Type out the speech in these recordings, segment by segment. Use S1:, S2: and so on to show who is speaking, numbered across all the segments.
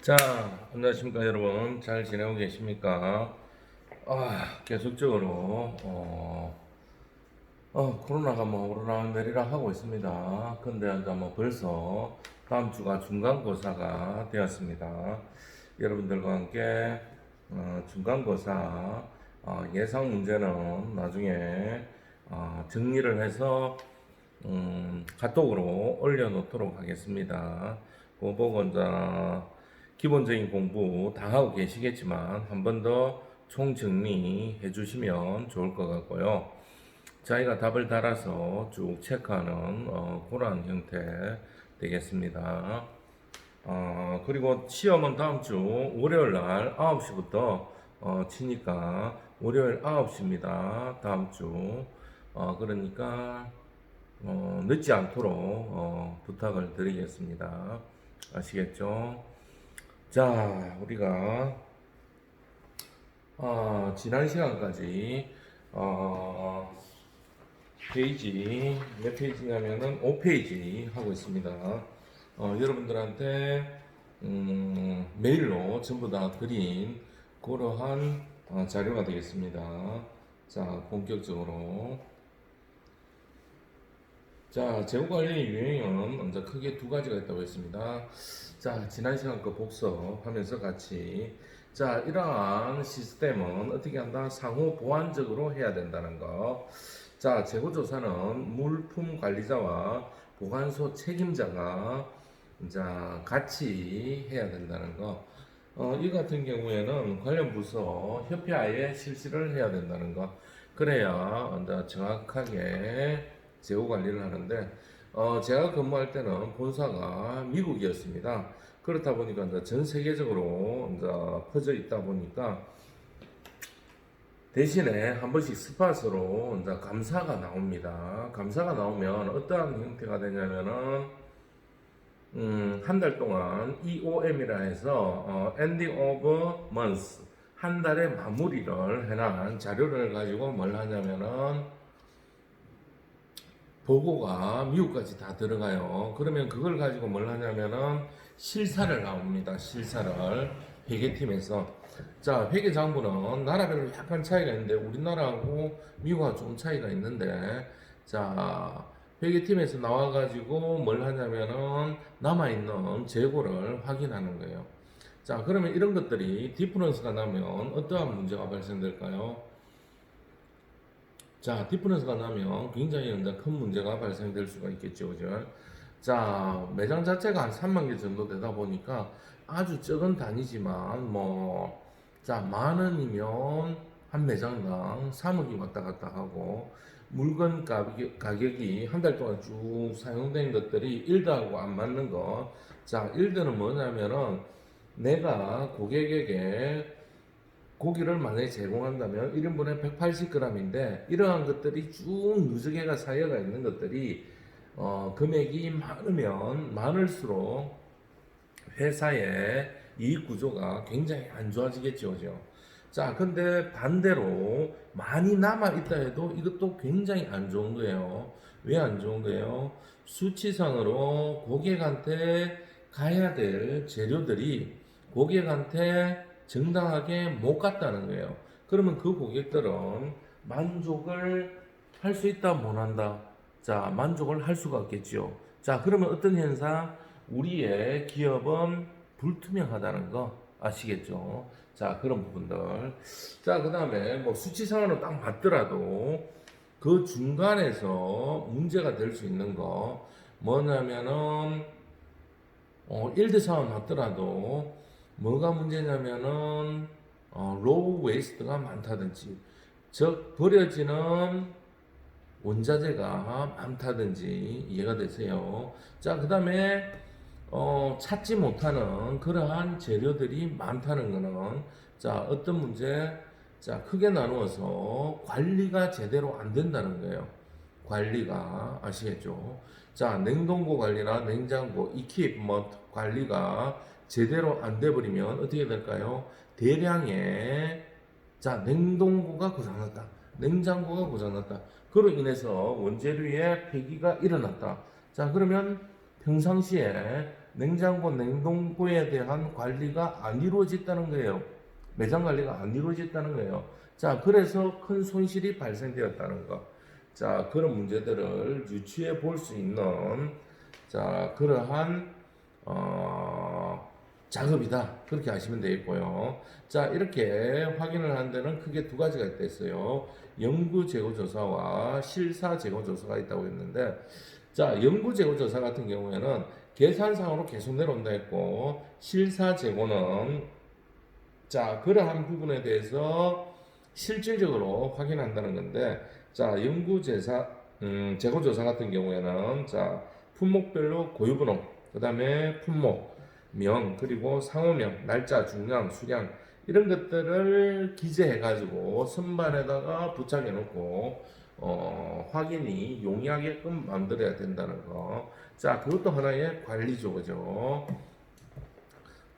S1: 자, 안녕하십니까 여러분. 잘 지내고 계십니까? 아, 계속적으로 어, 어, 코로나가 뭐 오르락 내리락 하고 있습니다. 근데 이제 뭐 벌써 다음 주가 중간고사가 되었습니다. 여러분들과 함께 어, 중간고사 어, 예상 문제는 나중에 어, 정리를 해서 음, 카톡으로 올려놓도록 하겠습니다. 그거 보고 이제 기본적인 공부 다 하고 계시겠지만 한 번 더 총정리해 주시면 좋을 것 같고요. 저희가 답을 달아서 쭉 체크하는 어, 그런 형태 되겠습니다. 어, 그리고 시험은 다음 주 월요일 날 9시부터 어, 치니까 월요일 9시입니다. 다음 주. 어, 그러니까 어, 늦지 않도록 어, 부탁을 드리겠습니다. 아시겠죠? 자, 우리가 어, 지난 시간까지 어, 페이지 몇 페이지냐면은 5페이지 하고 있습니다. 어, 여러분들한테 음, 메일로 전부 다 드린 그러한 어, 자료가 되겠습니다. 자, 본격적으로 자, 재고관리 유형은 먼저 크게 두 가지가 있다고 했습니다. 자, 지난 시간 거 복습하면서 같이 자, 이러한 시스템은 어떻게 한다? 상호 보완적으로 해야 된다는 거. 자, 재고조사는 물품 관리자와 보관소 책임자가 자, 같이 해야 된다는 거. 어, 이 같은 경우에는 관련 부서 협회하에 실시를 해야 된다는 거. 그래야 정확하게 재고 관리를 하는데 어, 제가 근무할 때는 본사가 미국이었습니다. 그렇다 보니까 이제 전 세계적으로 이제 퍼져 있다 보니까 대신에 한 번씩 스팟으로 이제 감사가 나옵니다. 감사가 나오면 어떠한 형태가 되냐면은 음, 한 달 동안 EOM이라 해서 어, Ending of Month 한 달의 마무리를 해놓은 자료를 가지고 뭘 하냐면은 보고가 미국까지 다 들어가요. 그러면 그걸 가지고 뭘 하냐면은 실사를 나옵니다. 실사를 회계팀에서 자 회계 장부는 나라별로 약간 차이가 있는데 우리나라하고 미국하고 좀 차이가 있는데 자 회계팀에서 나와가지고 뭘 하냐면은 남아있는 재고를 확인하는 거예요. 자 그러면 이런 것들이 디프런스가 나면 어떠한 문제가 발생될까요? 자, 디퍼런스가 나면 굉장히 큰 문제가 발생될 수가 있겠죠. 그죠? 자, 매장 자체가 한 3만 개 정도 되다 보니까 아주 적은 단위지만 뭐, 자, 만 원이면 한 매장당 3억이 왔다 갔다 하고 물건 가격, 가격이 한 달 동안 쭉 사용된 것들이 1도하고 안 맞는 거. 자, 1도는 뭐냐면은 내가 고객에게 고기를 만약에 제공한다면 1인분에 180g인데 이러한 것들이 쭉 누적해가 쌓여가 있는 것들이 어, 금액이 많으면 많을수록 회사의 이익 구조가 굉장히 안 좋아지겠죠. 자, 근데 반대로 많이 남아 있다 해도 이것도 굉장히 안 좋은 거예요. 왜 안 좋은 거예요? 수치상으로 고객한테 가야 될 재료들이 고객한테 정당하게 못 갔다는 거예요. 그러면 그 고객들은 만족을 할 수 있다, 못 한다? 자, 만족을 할 수가 없겠죠. 자, 그러면 어떤 현상? 우리의 기업은 불투명하다는 거 아시겠죠? 자, 그런 부분들. 자, 그 다음에 뭐 수치상으로 딱 맞더라도 그 중간에서 문제가 될 수 있는 거 뭐냐면은 어, 1대 상황 맞더라도 뭐가 문제냐면은 어, 로우 웨이스트가 많다든지 즉 버려지는 원자재가 많다든지 이해가 되세요. 자, 그 다음에 어, 찾지 못하는 그러한 재료들이 많다는 거는 자, 어떤 문제? 자, 크게 나누어서 관리가 제대로 안 된다는 거예요. 관리가 아시겠죠? 자, 냉동고 관리나 냉장고, 이키프먼트 관리가 제대로 안 돼버리면 어떻게 될까요? 대량의 자 냉동고가 고장났다, 냉장고가 고장났다. 그로 인해서 원재료의 폐기가 일어났다. 자 그러면 평상시에 냉장고, 냉동고에 대한 관리가 안 이루어졌다는 거예요. 매장 관리가 안 이루어졌다는 거예요. 자, 그래서 큰 손실이 발생되었다는 거. 자, 그런 문제들을 유추해 볼 수 있는 자, 그러한 어, 작업이다. 그렇게 하시면 되겠고요. 자, 이렇게 확인을 한 데는 크게 두 가지가 있어요. 연구 재고 조사와 실사 재고 조사가 있다고 했는데, 자, 연구 재고 조사 같은 경우에는 계산상으로 계속 내려온다 했고, 실사 재고는 자, 그러한 부분에 대해서 실질적으로 확인한다는 건데, 자, 연구 재사, 음, 재고 조사 같은 경우에는, 자, 품목별로 고유번호, 그 다음에 품목, 명, 그리고 상호명, 날짜, 중량, 수량, 이런 것들을 기재해 가지고 선반에다가 부착해 놓고, 어, 확인이 용이하게끔 만들어야 된다는 거. 자, 그것도 하나의 관리죠, 그죠?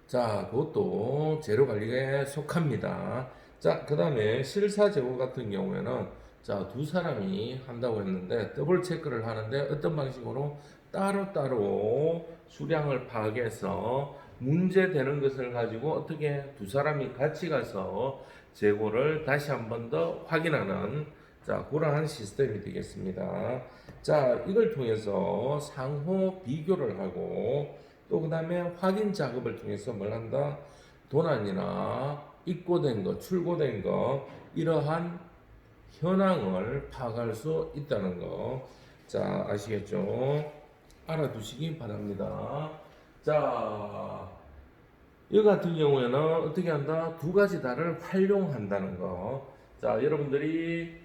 S1: 자, 그것도 재료 관리에 속합니다. 자, 그 다음에 실사 재고 같은 경우에는 자, 두 사람이 한다고 했는데 더블 체크를 하는데 어떤 방식으로 따로따로 수량을 파악해서 문제되는 것을 가지고 어떻게 두 사람이 같이 가서 재고를 다시 한 번 더 확인하는 자, 그러한 시스템이 되겠습니다. 자, 이걸 통해서 상호 비교를 하고 또 그 다음에 확인 작업을 통해서 뭘 한다? 도난이나 입고된 거, 출고된 거, 이러한 현황을 파악할 수 있다는 거. 자, 아시겠죠? 알아두시기 바랍니다. 자, 이 같은 경우에는 어떻게 한다? 두 가지 달을 활용한다는 거. 자, 여러분들이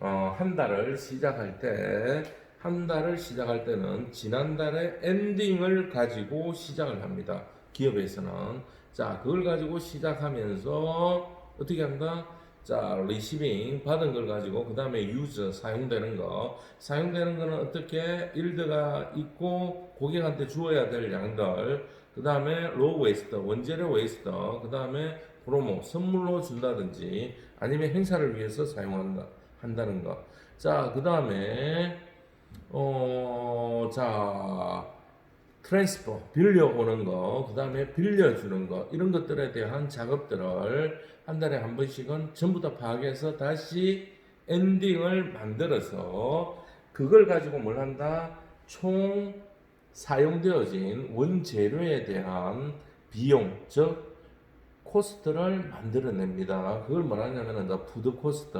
S1: 어, 한 달을 시작할 때, 한 달을 시작할 때는 지난달의 엔딩을 가지고 시작을 합니다. 기업에서는. 자, 그걸 가지고 시작하면서 어떻게 한다? 자, 리시빙 받은 걸 가지고 그 다음에 유저 사용되는 거. 사용되는 거는 어떻게 일드가 있고 고객한테 주어야 될 양들. 그 다음에 로우 웨이스트 원재료 웨이스트 그 다음에 프로모 선물로 준다든지 아니면 행사를 위해서 사용한다 한다는 거. 자, 그 다음에 어, 자, 트랜스퍼, 빌려오는 거, 그 다음에 빌려주는 거, 이런 것들에 대한 작업들을 한 달에 한 번씩은 전부 다 파악해서 다시 엔딩을 만들어서 그걸 가지고 뭘 한다? 총 사용되어진 원재료에 대한 비용, 즉, 코스트를 만들어냅니다. 그걸 뭐라냐면은 더 푸드 코스트.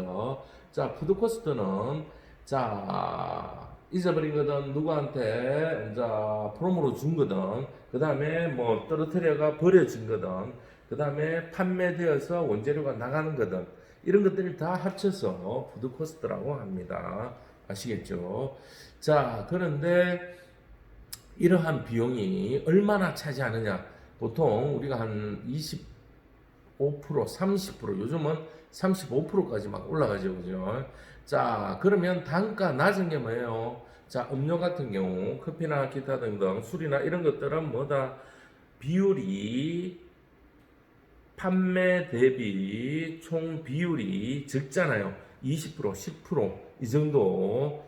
S1: 자, 푸드 코스트는 자 잊어버린 거든 누구한테 자 프로모로 준 거든 그 다음에 뭐 떨어뜨려가 버려진 거든 그 다음에 판매되어서 원재료가 나가는 거든 이런 것들을 다 합쳐서 푸드 코스트라고 합니다. 아시겠죠? 자 그런데 이러한 비용이 얼마나 차지하느냐? 보통 우리가 한 25%, 30% 요즘은 35%까지 막 올라가죠, 그죠? 자, 그러면 단가 낮은 게 뭐예요? 자, 음료 같은 경우, 커피나 기타 등등 술이나 이런 것들은 뭐다? 비율이 판매 대비 총 비율이 적잖아요. 20%, 10%이 정도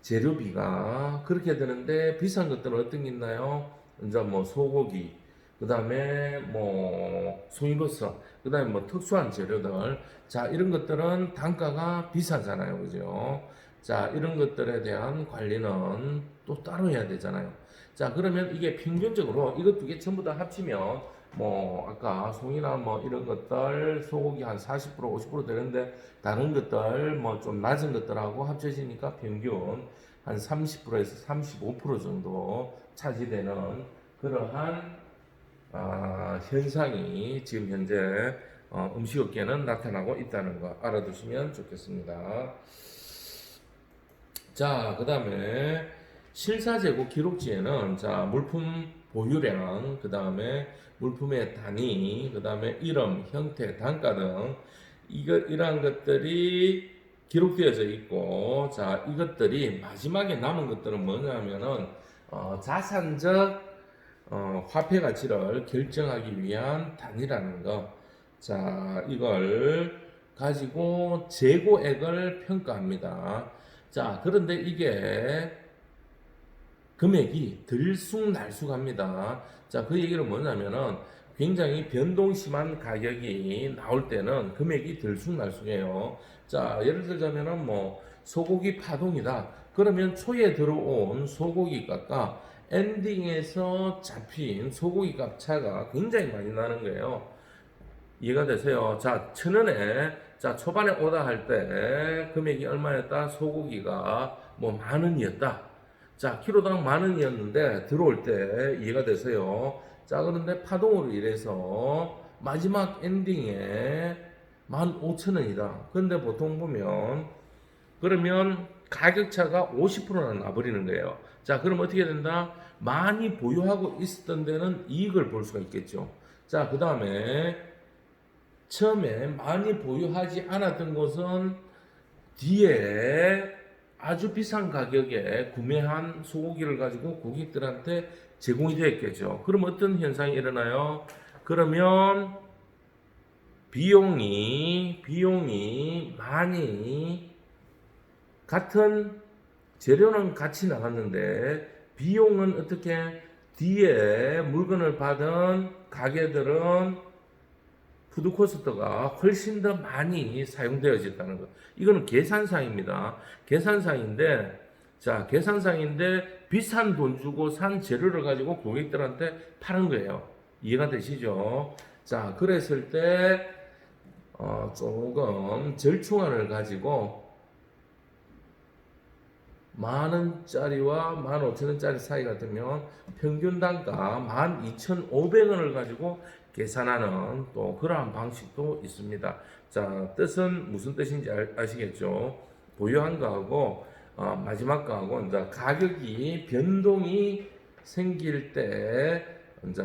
S1: 재료비가 그렇게 되는데 비싼 것들은 어떤 게 있나요? 이제 뭐 소고기, 그 다음에 뭐 송이버섯, 그 다음에 뭐 특수한 재료들. 자, 이런 것들은 단가가 비싸잖아요. 그죠? 자, 이런 것들에 대한 관리는 또 따로 해야 되잖아요. 자, 그러면 이게 평균적으로 이것 두 개 전부 다 합치면 뭐 아까 송이나 뭐 이런 것들 소고기 한 40% 50% 되는데 다른 것들 뭐 좀 낮은 것들하고 합쳐지니까 평균 한 30%에서 35% 정도 차지되는 그러한 아, 현상이 지금 현재 어, 음식업계는 나타나고 있다는 거 알아두시면 좋겠습니다. 자, 그 다음에 실사재고 기록지에는 자 물품 보유량, 그 다음에 물품의 단위, 그 다음에 이름, 형태, 단가 등 이거 이러한 것들이 기록되어져 있고 자 이것들이 마지막에 남은 것들은 뭐냐면은 어, 자산적 어, 화폐 가치를 결정하기 위한 단위라는 거. 자, 이걸 가지고 재고액을 평가합니다. 자, 그런데 이게 금액이 들쑥날쑥합니다. 자, 그 얘기는 뭐냐면은 굉장히 변동 심한 가격이 나올 때는 금액이 들쑥날쑥해요. 자, 예를 들자면은 뭐 소고기 파동이다. 그러면 초에 들어온 소고기 값과 엔딩에서 잡힌 소고기 값 차가 굉장히 많이 나는 거예요. 이해가 되세요? 자, 천 원에 자 초반에 오다 할 때 금액이 얼마였다? 소고기가 뭐 만 원이었다. 자, 키로당 만 원이었는데 들어올 때 이해가 되세요? 자, 그런데 파동으로 인해서 마지막 엔딩에 만 오천 원이다. 근데 보통 보면 그러면 가격 차가 50%나 나버리는 거예요. 자, 그럼 어떻게 된다? 많이 보유하고 있었던 데는 이익을 볼 수가 있겠죠. 자, 그 다음에 처음에 많이 보유하지 않았던 것은 뒤에 아주 비싼 가격에 구매한 소고기를 가지고 고객들한테 제공이 되었겠죠. 그럼 어떤 현상이 일어나요? 그러면 비용이 비용이 많이 같은 재료는 같이 나갔는데 비용은 어떻게 뒤에 물건을 받은 가게들은 푸드 코스트가 훨씬 더 많이 사용되어졌다는 것. 이거는 계산상입니다. 계산상인데, 자, 계산상인데 비싼 돈 주고 산 재료를 가지고 고객들한테 파는 거예요. 이해가 되시죠? 자, 그랬을 때, 어, 조금 절충안을 가지고 만 원짜리와 만 오천 원짜리 사이 같으면 평균 단가 만 이천 오백 원을 가지고 계산하는 또 그러한 방식도 있습니다. 자, 뜻은 무슨 뜻인지 알- 아시겠죠? 보유한 거하고 어, 마지막 거하고 이제 가격이 변동이 생길 때 이제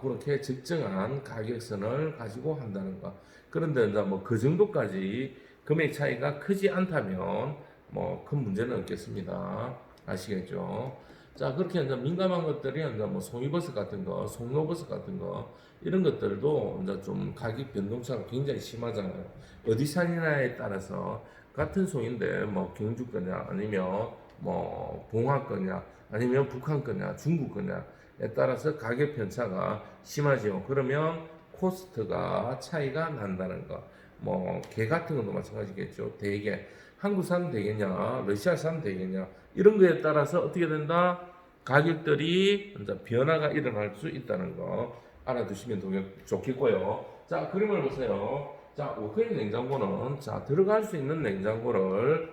S1: 그렇게 적정한 가격선을 가지고 한다는 거. 그런데 이제 뭐 그 정도까지 금액 차이가 크지 않다면 뭐 큰 문제는 없겠습니다. 아시겠죠? 자, 그렇게 이제 민감한 것들이 이제 뭐 송이버섯 같은 거, 송로버섯 같은 거, 이런 것들도 이제 좀 가격 변동차가 굉장히 심하잖아요. 어디 산이냐에 따라서 같은 송인데 뭐 경주 거냐, 아니면 뭐 봉화 거냐, 아니면 북한 거냐, 중국 거냐에 따라서 가격 편차가 심하죠. 그러면 코스트가 차이가 난다는 거. 뭐게 같은 것도 마찬가지겠죠. 대게. 한국산 되겠냐, 러시아산 되겠냐, 이런 거에 따라서 어떻게 된다? 가격들이 변화가 일어날 수 있다는 거 알아두시면 더 좋겠고요. 자, 그림을 보세요. 자, 워크인 냉장고는 자, 들어갈 수 있는 냉장고를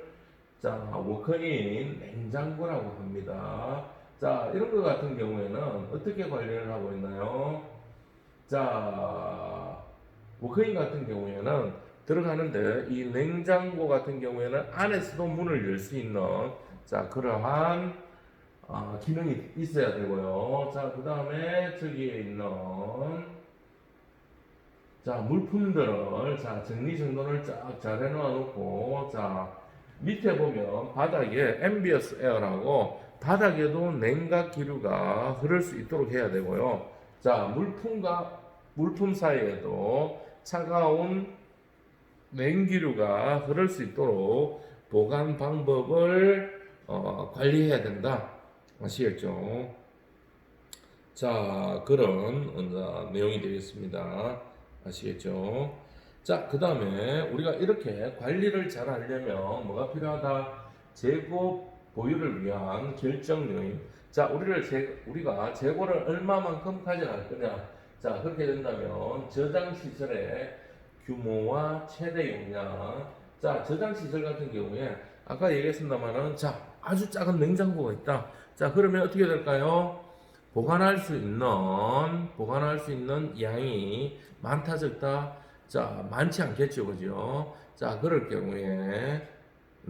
S1: 자, 워크인 냉장고라고 합니다. 자, 이런 거 같은 경우에는 어떻게 관리를 하고 있나요? 자, 워크인 같은 경우에는 들어가는데 이 냉장고 같은 경우에는 안에서도 문을 열 수 있는 자 그러한 아, 기능이 있어야 되고요. 자 그 다음에 저기에 있는 자 물품들을 자 정리 정돈을 쫙 잘 해놓아 놓고 자 밑에 보면 바닥에 앰비어스 에어라고 바닥에도 냉각 기류가 흐를 수 있도록 해야 되고요. 자 물품과 물품 사이에도 차가운 냉기류가 흐를 수 있도록 보관 방법을 어, 관리해야 된다. 아시겠죠? 자, 그런 어, 내용이 되겠습니다. 아시겠죠? 자, 그 다음에 우리가 이렇게 관리를 잘 하려면 뭐가 필요하다? 재고 보유를 위한 결정 요인. 자, 우리를 재, 우리가 재고를 얼마만큼 가져갈 거냐? 자, 그렇게 된다면 저장 시설의 규모와 최대 용량. 자, 저장 시설 같은 경우에 아까 얘기했습니다만은 자, 아주 작은 냉장고가 있다. 자, 그러면 어떻게 될까요? 보관할 수 있는 보관할 수 있는 양이 많다 적다. 자, 많지 않겠죠. 그죠? 자, 그럴 경우에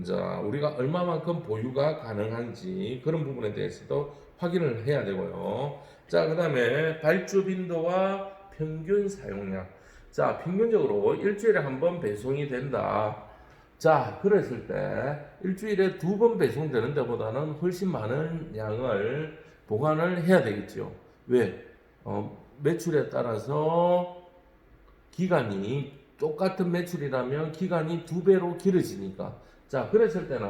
S1: 자, 우리가 얼마만큼 보유가 가능한지 그런 부분에 대해서도 확인을 해야 되고요. 자, 그 다음에 발주 빈도와 평균 사용량. 자, 평균적으로 일주일에 한 번 배송이 된다. 자, 그랬을 때 일주일에 두 번 배송되는 데보다는 훨씬 많은 양을 보관을 해야 되겠죠. 왜? 어, 매출에 따라서 기간이 똑같은 매출이라면 기간이 두 배로 길어지니까. 자, 그랬을 때는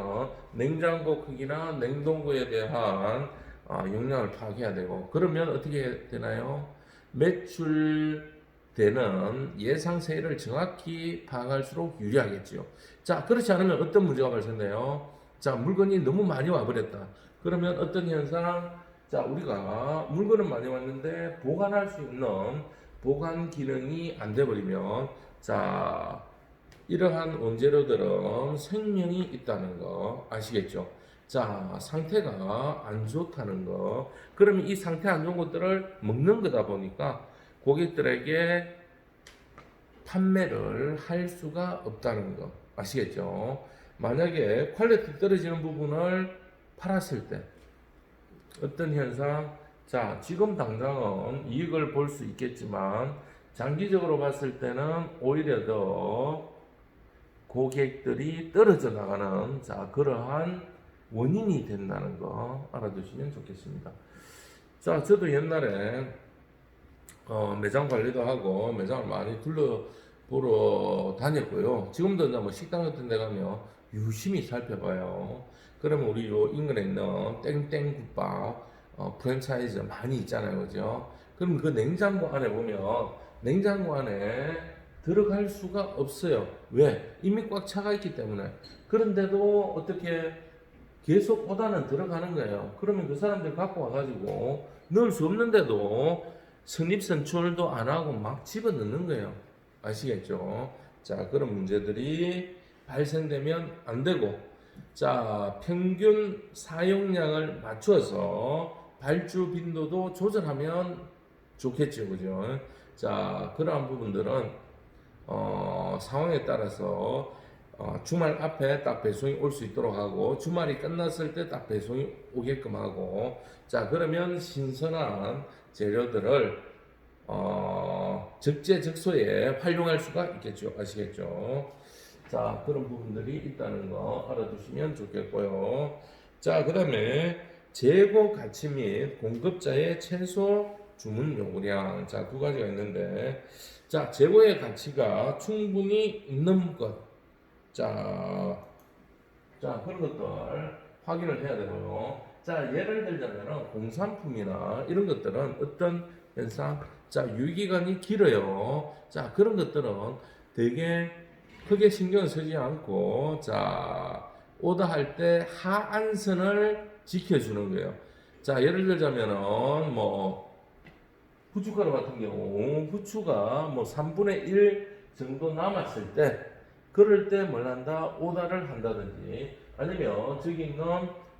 S1: 냉장고 크기나 냉동고에 대한 아, 역량을 파악해야 되고 그러면 어떻게 되나요? 매출 되는 예상 세율을 정확히 파악할수록 유리하겠지요. 자 그렇지 않으면 어떤 문제가 발생돼요? 자 물건이 너무 많이 와버렸다. 그러면 어떤 현상? 자 우리가 물건은 많이 왔는데 보관할 수 있는 보관 기능이 안 돼버리면 자 이러한 원재료들은 생명이 있다는 거 아시겠죠? 자, 상태가 안 좋다는 거. 그러면 이 상태 안 좋은 것들을 먹는 거다 보니까 고객들에게 판매를 할 수가 없다는 거. 아시겠죠? 만약에 퀄리티 떨어지는 부분을 팔았을 때 어떤 현상? 자, 지금 당장은 이익을 볼 수 있겠지만 장기적으로 봤을 때는 오히려 더 고객들이 떨어져 나가는 자 그러한 원인이 된다는 거 알아두시면 좋겠습니다. 자, 저도 옛날에 어, 매장 관리도 하고 매장을 많이 둘러 보러 다녔고요. 지금도 이제 뭐 식당 같은 데 가면 유심히 살펴봐요. 그러면 우리 요 인근에 있는 땡땡 국밥 어, 프랜차이즈 많이 있잖아요, 그죠? 그럼 그 냉장고 안에 보면 냉장고 안에 들어갈 수가 없어요. 왜? 이미 꽉 차가 있기 때문에. 그런데도 어떻게 계속 오다는 들어가는 거예요. 그러면 그 사람들 갖고 와가지고 넣을 수 없는데도 선입선출도 안 하고 막 집어 넣는 거예요. 아시겠죠? 자, 그런 문제들이 발생되면 안 되고, 자, 평균 사용량을 맞춰서 발주 빈도도 조절하면 좋겠죠. 그죠? 자, 그러한 부분들은, 어, 상황에 따라서 어, 주말 앞에 딱 배송이 올 수 있도록 하고 주말이 끝났을 때 딱 배송이 오게끔 하고 자 그러면 신선한 재료들을 어, 적재적소에 활용할 수가 있겠죠. 아시겠죠? 자 그런 부분들이 있다는 거 알아두시면 좋겠고요. 자 그 다음에 재고 가치 및 공급자의 최소 주문 요구량. 자 두 가지가 있는데. 자 재고의 가치가 충분히 있는 것. 자, 자 그런 것들 확인을 해야 되고요. 자 예를 들자면 공산품이나 이런 것들은 어떤 현상, 자 유기간이 길어요. 자 그런 것들은 되게 크게 신경 쓰지 않고 자 오더할 때 하안선을 지켜주는 거예요. 자 예를 들자면은 뭐 후춧가루 같은 경우 후추가 뭐 3분의 1 정도 남았을 때 그럴 때 뭘 한다? 오다를 한다든지 아니면 저기 있는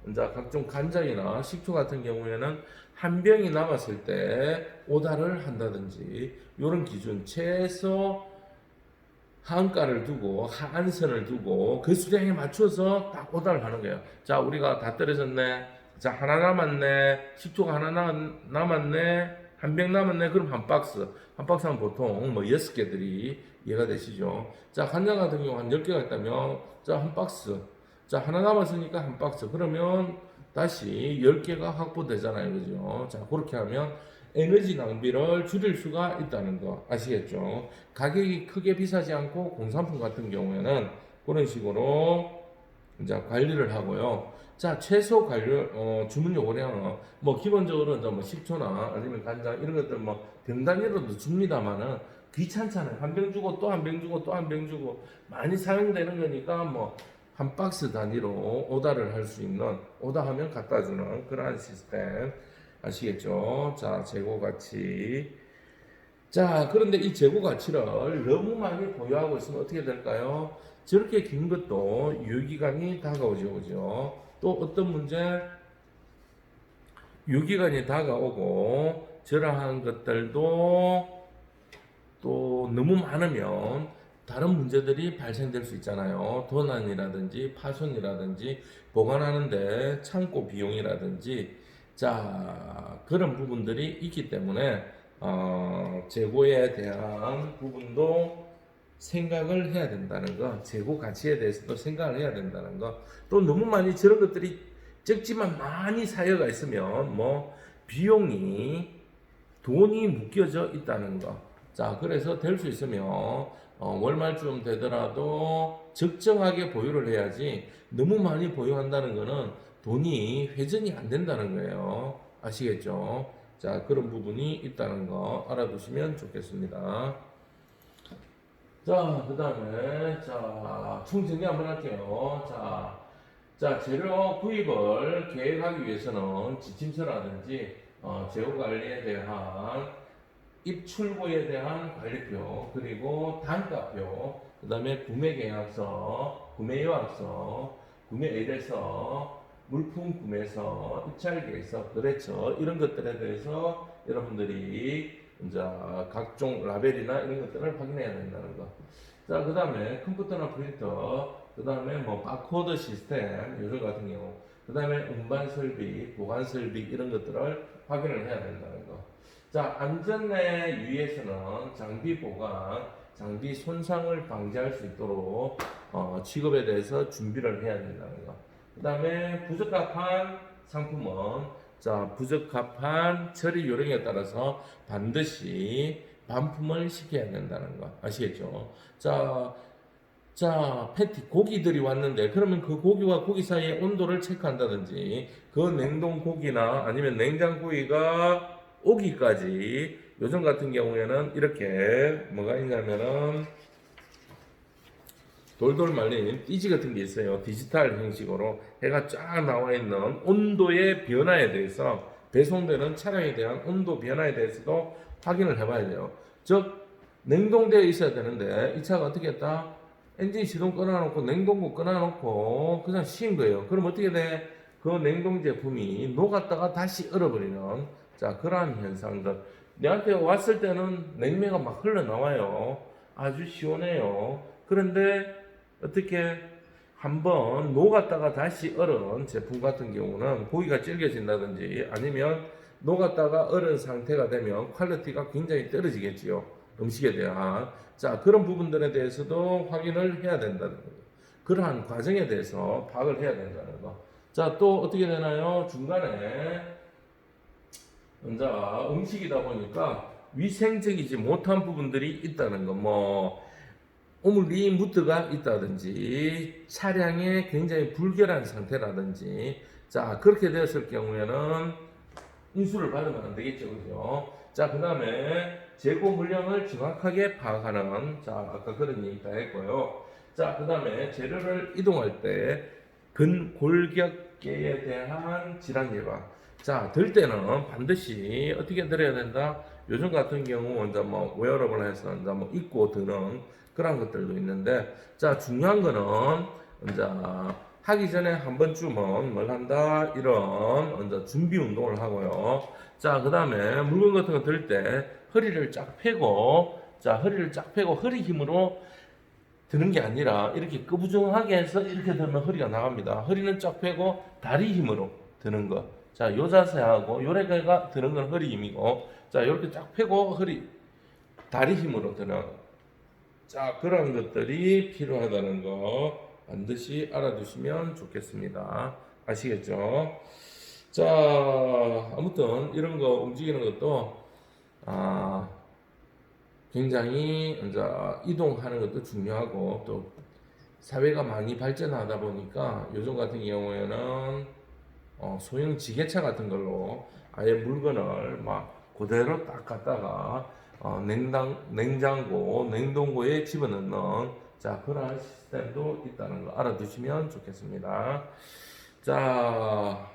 S1: 이제 각종 간장이나 식초 같은 경우에는 한 병이 남았을 때 오다를 한다든지 이런 기준 최소 하한가를 두고 하한선을 두고 그 수량에 맞춰서 딱 오다를 하는 거예요. 자 우리가 다 떨어졌네. 자 하나 남았네. 식초가 하나 남, 남았네. 한 병 남았네. 그럼 한 박스. 한 박스 하면 보통 뭐 여섯 개들이 이해가 되시죠? 자, 간장 같은 경우 한 10개가 있다면, 자, 한 박스. 자, 하나 남았으니까 한 박스. 그러면 다시 10개가 확보되잖아요. 그죠? 자, 그렇게 하면 에너지 낭비를 줄일 수가 있다는 거 아시겠죠? 가격이 크게 비싸지 않고 공산품 같은 경우에는 그런 식으로 이제 관리를 하고요. 자, 최소 관리, 어, 주문 요구량은 뭐 기본적으로 이제 뭐 식초나 아니면 간장 이런 것들 뭐 병단위로도 줍니다만은 귀찮잖아요. 한 병 주고 또 한 병 주고 또 한 병 주고 많이 사용되는 거니까 뭐 한 박스 단위로 오다를 할 수 있는 오다 하면 갖다 주는 그러한 시스템 아시겠죠? 자 재고 가치 자 그런데 이 재고 가치를 너무 많이 보유하고 있으면 어떻게 될까요? 저렇게 긴 것도 유기간이 다가오죠, 그죠? 또 어떤 문제? 유기간이 다가오고 저러한 것들도 또 너무 많으면 다른 문제들이 발생될 수 있잖아요. 도난이라든지 파손이라든지 보관하는데 창고 비용이라든지 자 그런 부분들이 있기 때문에 어, 재고에 대한 부분도 생각을 해야 된다는 거, 재고 가치에 대해서도 생각을 해야 된다는 거, 또 너무 많이 저런 것들이 적지만 많이 사여가 있으면 뭐 비용이 돈이 묶여져 있다는 거. 자, 그래서 될 수 있으면 어, 월말쯤 되더라도 적정하게 보유를 해야지 너무 많이 보유한다는 거는 돈이 회전이 안 된다는 거예요. 아시겠죠? 자, 그런 부분이 있다는 거 알아두시면 좋겠습니다. 자, 그 다음에, 자, 총 정리 한번 할게요. 자, 자, 재료 구입을 계획하기 위해서는 지침서라든지, 어, 재고 관리에 대한 입출고에 대한 관리표, 그리고 단가표, 그 다음에 구매 계약서, 구매 요약서, 구매 의뢰서, 물품 구매서, 입찰 계획서, 거래처 이런 것들에 대해서 여러분들이 이제 각종 라벨이나 이런 것들을 확인해야 된다는 거. 자, 그 다음에 컴퓨터나 프린터, 그 다음에 뭐 바코드 시스템, 요즘 같은 경우, 그 다음에 운반 설비, 보관 설비 이런 것들을 확인을 해야 된다는 거. 자, 안전에 유의해서는 장비 보관, 장비 손상을 방지할 수 있도록 어, 취급에 대해서 준비를 해야 된다는 거. 그 다음에 부적합한 상품은 자 부적합한 처리 요령에 따라서 반드시 반품을 시켜야 된다는 거 아시겠죠? 자, 자 패티 고기들이 왔는데 그러면 그 고기와 고기 사이의 온도를 체크한다든지 그 냉동 고기나 아니면 냉장 고기가 오기까지 요즘 같은 경우에는 이렇게 뭐가 있냐면은 돌돌 말린 띠지 같은 게 있어요. 디지털 형식으로 해가 쫙 나와 있는 온도의 변화에 대해서 배송되는 차량에 대한 온도 변화에 대해서도 확인을 해봐야 돼요. 즉 냉동되어 있어야 되는데 이 차가 어떻게 했다? 엔진 시동 끊어놓고 냉동고 끊어놓고 그냥 쉰 거예요. 그럼 어떻게 돼? 그 냉동 제품이 녹았다가 다시 얼어버리는 자 그러한 현상들. 내한테 왔을 때는 냉매가 막 흘러나와요. 아주 시원해요. 그런데 어떻게 한번 녹았다가 다시 얼은 제품 같은 경우는 고기가 질겨진다든지 아니면 녹았다가 얼은 상태가 되면 퀄리티가 굉장히 떨어지겠지요. 음식에 대한 자 그런 부분들에 대해서도 확인을 해야 된다는 거예요. 그러한 과정에 대해서 파악을 해야 된다는 거. 자 또 어떻게 되나요? 중간에 이제 음식이다 보니까 위생적이지 못한 부분들이 있다는 거. 뭐 오물리 무드가 있다든지 차량에 굉장히 불결한 상태라든지. 자 그렇게 되었을 경우에는 인수를 받으면 안 되겠죠 그죠? 자 그 다음에 재고 물량을 정확하게 파악하는 자 아까 그런 얘기 다 했고요. 자 그 다음에 재료를 이동할 때 근골격계에 대한 질환 예방 자 들 때는 반드시 어떻게 들어야 된다 요즘 같은 경우 이제 뭐 웨어러블 해서 이제 뭐 입고 드는 그런 것들도 있는데 자 중요한 거는 이제 하기 전에 한 번쯤은 뭘 한다 이런 이제 준비 운동을 하고요. 자 그다음에 물건 같은 거 들 때 허리를 쫙 펴고 자 허리를 쫙 펴고 허리 힘으로 드는 게 아니라 이렇게 끄부정하게 해서 이렇게 들면 허리가 나갑니다. 허리는 쫙 펴고 다리 힘으로 드는 거. 자, 요 자세하고 요래가 드는 건 허리 힘이고 자, 이렇게 쫙 펴고 허리 다리 힘으로 드는 자, 그런 것들이 필요하다는 거 반드시 알아두시면 좋겠습니다. 아시겠죠? 자, 아무튼 이런 거 움직이는 것도 아, 굉장히 이제 이동하는 것도 중요하고 또 사회가 많이 발전하다 보니까 요즘 같은 경우에는 어, 소형 지게차 같은 걸로 아예 물건을 막 그대로 딱 갖다가 어, 냉장, 냉장고, 냉동고에 집어넣는 자 그러한 시스템도 있다는 거 알아두시면 좋겠습니다. 자,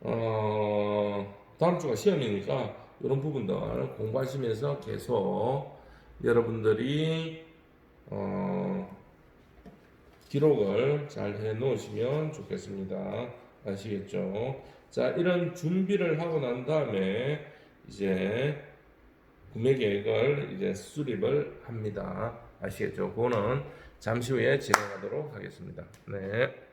S1: 어, 다음 주가 시험이니까 이런 부분들 공부하시면서 계속 여러분들이 어, 기록을 잘 해 놓으시면 좋겠습니다. 아시겠죠? 자, 이런 준비를 하고 난 다음에 이제 구매 계획을 이제 수립을 합니다. 아시겠죠? 그거는 잠시 후에 진행하도록 하겠습니다. 네.